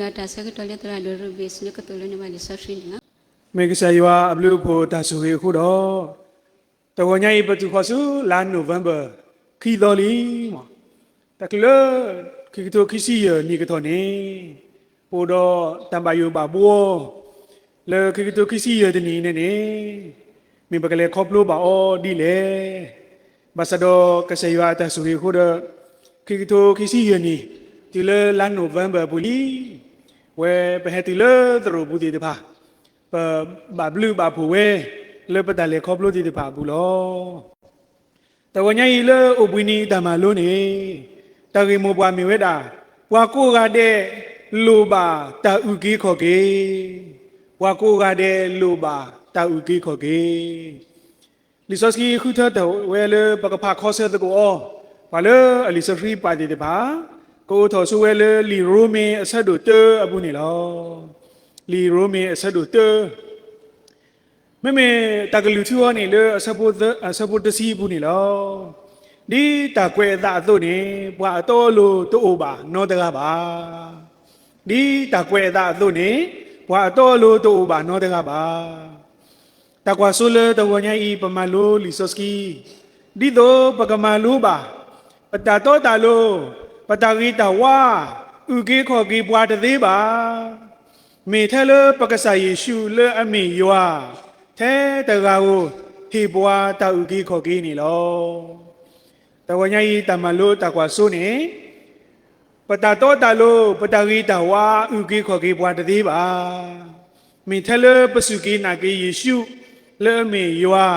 Thai phila ta sa ka tole tra do ru bis ne ka tole ne ma li sa shri nga. မေကဆာယွာအဘလူဖို့တာဆူခေခုတော့တဝညာဤပတူခေါ်စုလာနိုဗ ెంబ ာခီတော်လီမတကလခီတိုခီစီယနီကတော်နေပိုတော့တမ်ဘယုဘာဘောလေခီတိုခီစီယတနီနေနေမိဘကလေးခေါပလိုပါအော်ဒီလေဘာစတော့ကဆာယွာတာဆူခေခုတော့ခီတိုခီစီယနီဒီလေလာနိုဗ ెంబ ာဘူးလီ ဝဲဘဟတီလေသရဘူးဒီတဖာပဘာဘလူဘာဖူဝဲလေပတလေခေါပလို့ဒီတပါဘူးလောတဝညာကြီးလေအပွီနီတမလုံးနေတဂေမောပွားမြဝဲတာဝါကိုကတဲ့လူပါတာဥကြီးခေါ်ကေဝါကိုကတဲ့လူပါတာဥကြီးခေါ်ကေလီဆော့စကီခုထတဲ့ဝဲလေပကဖာခေါ်ဆက်တဲ့ကိုအောဘာလေအလီဆဖရီပါဒီတပါ ကိုထော်ဆူဝဲလေလီရိုမင်အဆက်တို့တေအပူနေလောလီရိုမီအဆက်တို့တမမေတကလူချူအနေလေအစပုဒအစပုတစီဘူးနေလောဒီတကွဲသာသို့နေဘွာတော်လို့တို့ပါနောတကားပါဒီတကွဲသာသို့နေဘွာတော်လို့တို့ပါနောတကားပါတကွာဆိုလေတဝညာဤပမလိုလီဆိုစကီဒီတော့ပကမလိုပါပတတော်တာလို့ ပတဂီတဝါဥကေခေါ်ကေဘွာတသေးပါမေထဲလပကဆာယေရှုလအမေယွာထဲတကာကိုဟေဘွာတာဥကြီးခေါ်ကြီးနေလောတဝညာဤတမလို့တကွာဆိုနေပတတော်တလို့ပတဂီတဝါဥကြီးခေါ်ကြီးဘွာတသေးပါမေထဲလပစုကြီးနာကြီးယေရှုလအမေယွာ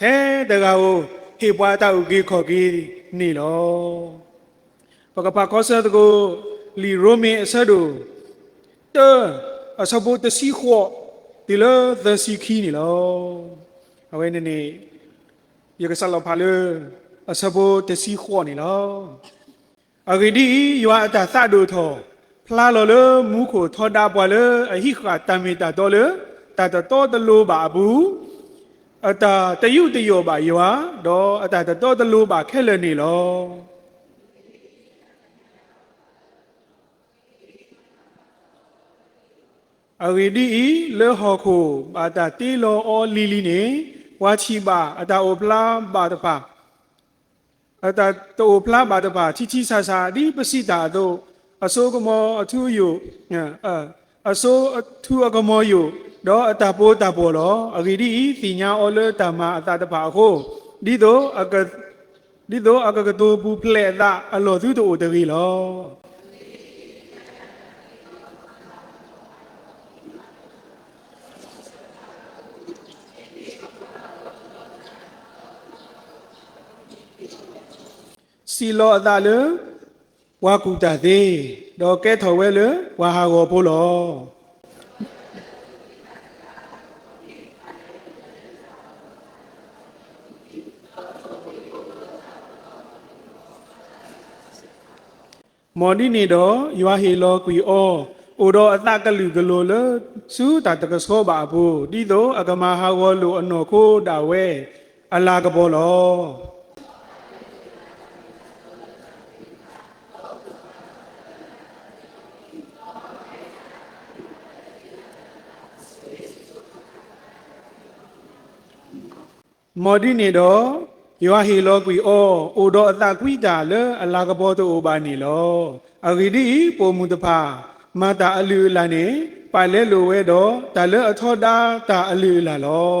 ထဲတကာကိုဟေဘွာတာဥကြီးခေါ်ကြီးနေလော ပကပကောဆတ်ကိုလီရိုမင်အဆဒိုတအစဘုတ်တစီခောဒီလသစီခီနီလောအဝဲနေနေယကဆလောဖာလေအစဘုတ်တစီခောနီလောအဂိဒီယွာအတာသဒုထောဖလာလောလမူခိုထောတာပွာလေအဟိခာတမေတာတော်လေတတတော်တလို့ပါဘူးအတာတယုတယောပါယွာတော့အတာတတော်တလို့ပါခဲလနေလော အဝိဒီဤလေဟောခုဘာတာတီလောအောလီလီနေဝါချီပါအတာအိုပလာဘာတပါအတာတိုပလာဘာတပါချီချီဆာဆာဒီပစိတာတို့အစိုးကမောအထူးယုအအစိုးအထူးအကမောယုတော့အတာပိုးတာပေါ်လောအဂိဒီဤစီညာအောလေတမအတာတပါခုဒီတော့အကဒီတော့အကကတူပူဖလက်တာအလောသူတို့တရီလော စီလောအတာလေဝါကူတာသေးတော့ကဲထော်ဝဲလေဝါဟာကိုပို့လောမော်ဒီနေတော့ယွာဟေလောကွီအောအိုတော့အတကလူကလိုလေစူတာတကစောပါဘူးဒီတော့အကမဟာဝလိုအနော်ခိုးတာဝဲအလာကဘောလော မော်ဒီနေတော့ယောဟီလောကွီအောအိုတော့အတကွီတာလေအလာကဘောတို့အိုပါနေလောအဂိဒီပိုမှုတဖာမတာအလူလာနေပိုင်လဲလိုဝဲတော့ဒါလေအထောတာတာအလူလာလော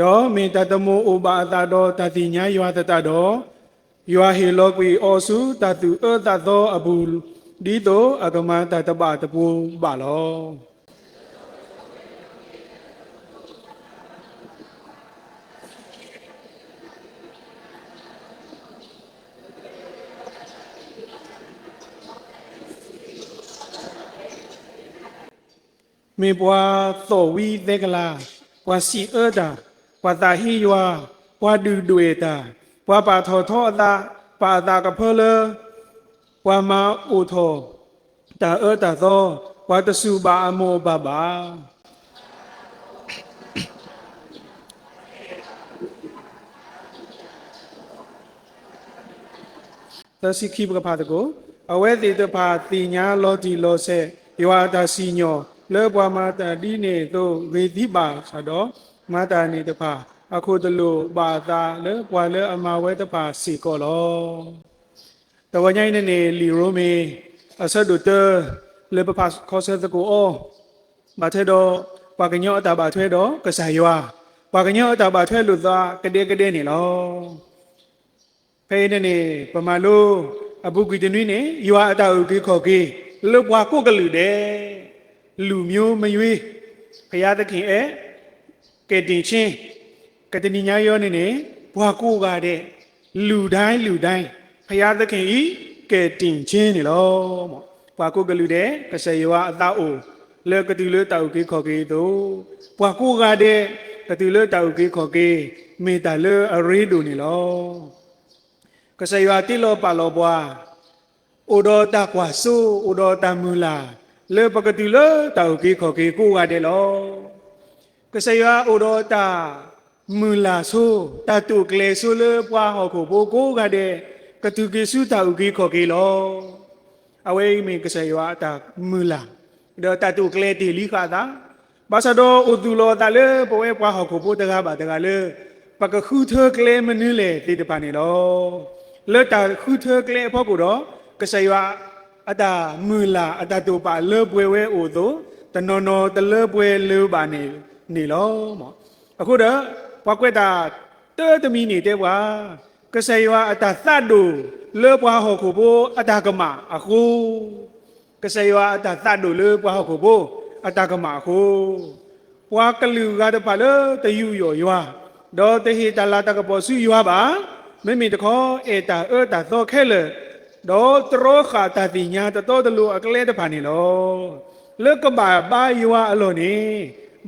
တော့မေတ္တတမောဥပါအတာတော်တတိညာယောတတတော်ယောဟေလောကွီအောစုတတုအတသောအဘူဒီတောအကမတတပတပူပါလောမေပွားသောဝီသေကလာပွာစီအတာ ပွာတာဟီယွာပွာဒူဒွေတာပွာပါထောထောအတာပါတာကဖေလပွာမာအိုထောတာအတာသောဝဘွာတစုပါအမောဘပါသစီခိပကဖာတကိုအဝဲတိတဖာတိညာလောတိလောဆေယောတာစီညောလေဘွာမာတတိနေသို့ဝေတိပါဆိုတော့ မာတာနေတဖာအခုတလူပါတာလေဘွာလေအမဝဲတဖာစီကောလောတဝညိုင်းနေနေလီရိုမီအဆက်ဒူတလေပပါခေါ်ဆက်တကိုအောမထဲတော့ပါကညောအတာပါထွဲတော့ကစားရွာပါကညောအတာပါထွဲလို့သာကတဲ့ကတဲ့နေလောဖေးနေနေပမာလို့အပုဂိတနွိနေယွာအတာဥကိခေါ်ကေလုဘွားကိုကလူတဲ့လူမျိုးမရွေးဖရာသခင်အဲ ကဲတင်ချင်းကတနိညာယောနေနေဘွားကိုကတဲ့လူတိုင်းလူတိုင်းဖရာသခင်ဤကဲတင်ချင်းနေလောမောဘွားကိုကလူတဲ့ကဆယွာအတာအိုလေကတူလေတာဥကိခေါ်ကေတို့ဘွားကိုကတဲ့ကတူလေတာဥကိခေါ်ကေမေတ္တာလေအရေးတို့နေလောကစရွာတိလောပါလောဘွာဩဒောတကွာဆုဩဒောတမူလာလေပကတိလတောက်ကိခေါ်ကိကိုကတဲ့လော ကစရွာဩဒောတမူလာဆုတတုကလေဆုလေဘွာဟောကိုဘိုကိုကတဲ့ကတုကိစုတောက်ကိခေါ်ကိလောအဝေးမင်ကစရွာတမူလာဒေါတတုကလေတီလိခါတာဘာစဒောဥဒူလောတလေဘဝဲဘွာဟောကိုဘိုတကားပါတကားလေပကခုထကလေမနုလေတိတပါနေလောလေတာခုထကလေဖို့ကိုတော့ကစယွာအတာမူလာအတာတူပါလေပွေဝဲအိုတို့တနော်နော်တလေပွေလေပါနေ နေလောမောအခုတော့ဘွားကွက်တာတဲသမီးနေတဲ့ဘွာကဆေယွာအတာသတ်တို့လေဘွားဟောခုဘအတာကမအခုကဆေယွာအတာသတ်တို့လေဘွားဟောခုဘအတာကမအခုဘွားကလူကားတပါလေတယူယောယွာဒေါ်တဟိတလာတကပေါ်ဆူယွာပါမိမိတခေါ်ဧတာဧတာသောခဲလေဒေါ်တရောခာတတိညာတတော်တလူအကလဲတပါနေလောလေကဘာဘာယွာအလုံးနေ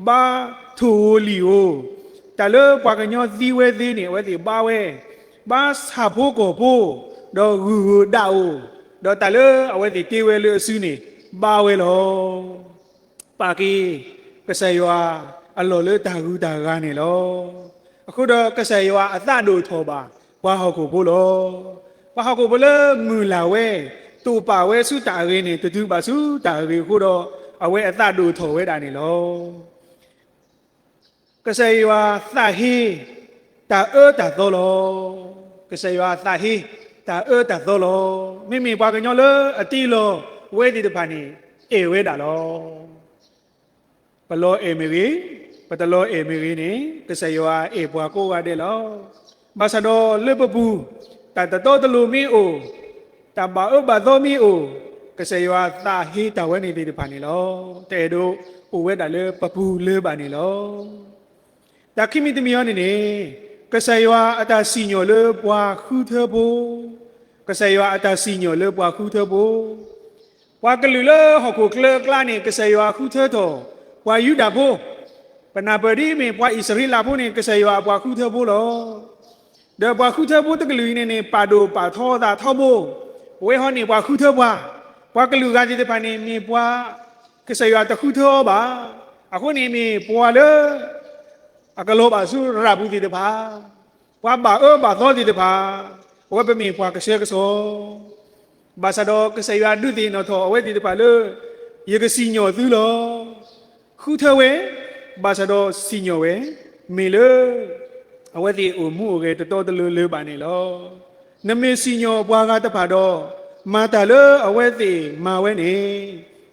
ba thu li o ta le pa ka nyo zi we zi ni we zi ba we ba sa pho ko pho do gu da o do ta le a we zi ti we le su ni ba we lo pa ki ka sa yo a lo le ta gu da ga ni lo အခုတော့ကဆယ်ယောအသတို့ထောပါဘွားဟောကိုဘို့လောဘွားဟောကိုဘလငူလာဝဲတူပါဝဲစုတာရင်းနေတူတူပါစုတာရင်းခုတော့အဝဲအသတို့ထောဝဲတာနေလော ကဆယ်ရွာသဟီတာအေတာသောလောကဆယ်ရွာသဟီတာအေတာသောလောမိမိဘွားကညောလအတီလောဝဲဒီတဖာနေအေဝဲတာလောဘလောအေမီရီပတလောအေမီရီနေကဆယ်ရွာအေဘွားကိုကတဲ့လောဘာစဒောလေပပူတတတောတလူမီအိုတဘာအဘသောမီအိုကစေယဝသာဟီတဝဲနေတိပါနေလောတဲ့တို့အိုဝဲတလေပပူလေပါနေလော ဒါခိမိတမီယောနေနေကဆယဝအတာစီညောလေပွားခုထဘူကဆယဝအတာစီညောလေပွားခုထဘူပွားကလူလဟခုကလကလာနေကဆယဝခုထတော်ပွားယူတာဘူပနာပရိမေပွားဣစရိလာဘူနေကဆယဝပွားခုထဘူလောဒါပွားခုထဘူတကလူနေနေပါဒိုပါသောတာထောဘူဝေဟောနေပွားခုထဘွားပွားကလူကားကြီးတပန်နေမြေပွားကဆယဝတခုထောပါအခုနေမြေပွားလော အကလောပါစုရဘူးတိတပါဘွားပါအောပါသောတိတပါဝဘမီဘွားကဆေကဆောဘာသာတော့ကဆေရဒုတိနောသောအဝဲတိတပါလို့ယေကစီညောသူလောခုထဝဲဘာသာတော့စီညောဝဲမေလအဝဲတိအမှုအကေတတော်တလူလေးပါနေလောနမေစီညောဘွားကတဖာတော့မာတလအဝဲတိမာဝဲနေ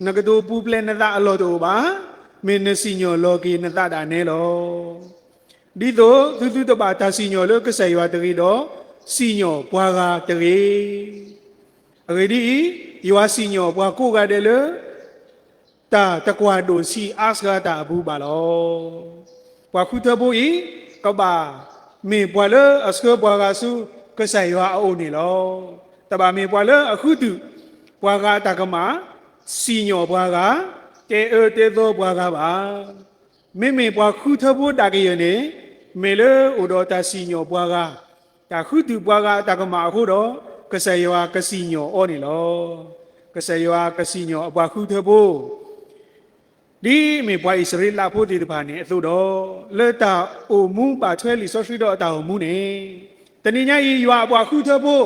ငကတူပူပလဲနသအလောတူပါ မင်းနစီညောလောကီနသတာနေလောဒီတော့သူသူတပါတာစီညောလောကဆယ်ရွာတရီတော့စီညောဘွားကားတရီအဂေဒီရွာစီညောဘွားကိုကတဲ့လေတာတကွာဒိုစီအာစဂတာဘူးပါလောဘွားခုတဘူဤကဘာမေပွာလအစကပွာကဆုကဆိုင်ရွာအိုနေလောတဘာမေပွာလအခုတူပွာကတကမစီညောပွာက တေအတေသောပွာကပါမေမေပွာခုထဖို့တကရနေမေလေဥတော်တစီညောပွာကတခုတူပွာကတကမအခုတော့ကဆိုင်ရွာကစီညောအောနေလောကဆိုင်ရွာကစီညောအပွာခုထဖို့ဒီမေပွားဣစရိလာဖို့ဒီတပါနေအသို့တော့လက်တာအိုမူပါချွဲလီဆော့ရှိတော့အတာမူနေတဏိညာဤရွာဘွားခုထဖို့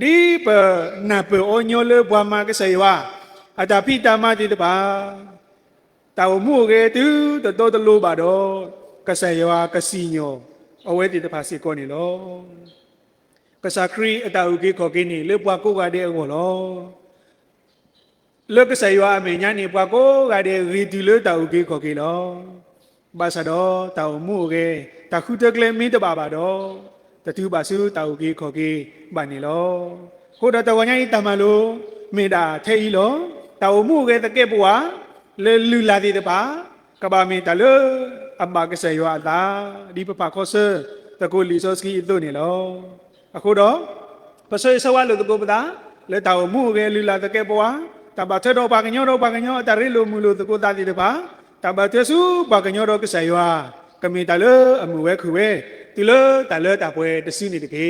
ဒီပနာပအိုညိုလေဘွားမကဆေဝါအတာပိတမဒီတပါ တာဝမှုကေတူတတော်တလို့ပါတော့ကဆေယဝကစီညိုအဝဲဒီတပါစီကောနေလောကစားခရီအတာဥကေခေါ်ကိနေလေဘွားကိုကတဲ့အောလောလောကဆယွာအမေညာနေပွားကိုကတဲ့ရီတီလတောက်ကေခေါ်ကေလောဘာသာတော့တောက်မှုကေတခုတကလေမင်းတပါပါတော့တတူပါစုတောက်ကေခေါ်ကေဘာနေလောခိုးတော့တဝညာဤတမလို့မေတာထဲဤလောတောက်မှုကေတကဲပွား လေလူလာဒီတပါကဘာမီတလအဘကဆယွာတာဒီပပခောဆတကိုလီဆိုစကီတို့နေလောအခုတော့ပစေဆဝါလို့တကိုပတာလေတောက်မှုကေလူလာတကဲပွားတဘာထဲတော့ဘာကညောတော့ဘာကညောတရီလိုမူလို့တကိုတာတိတပါတဘာတဲစုဘာကညောတော့ကဆယွာကမီတလအမှုဝဲခုဝဲတီလတလတပွဲတစီနေတကေ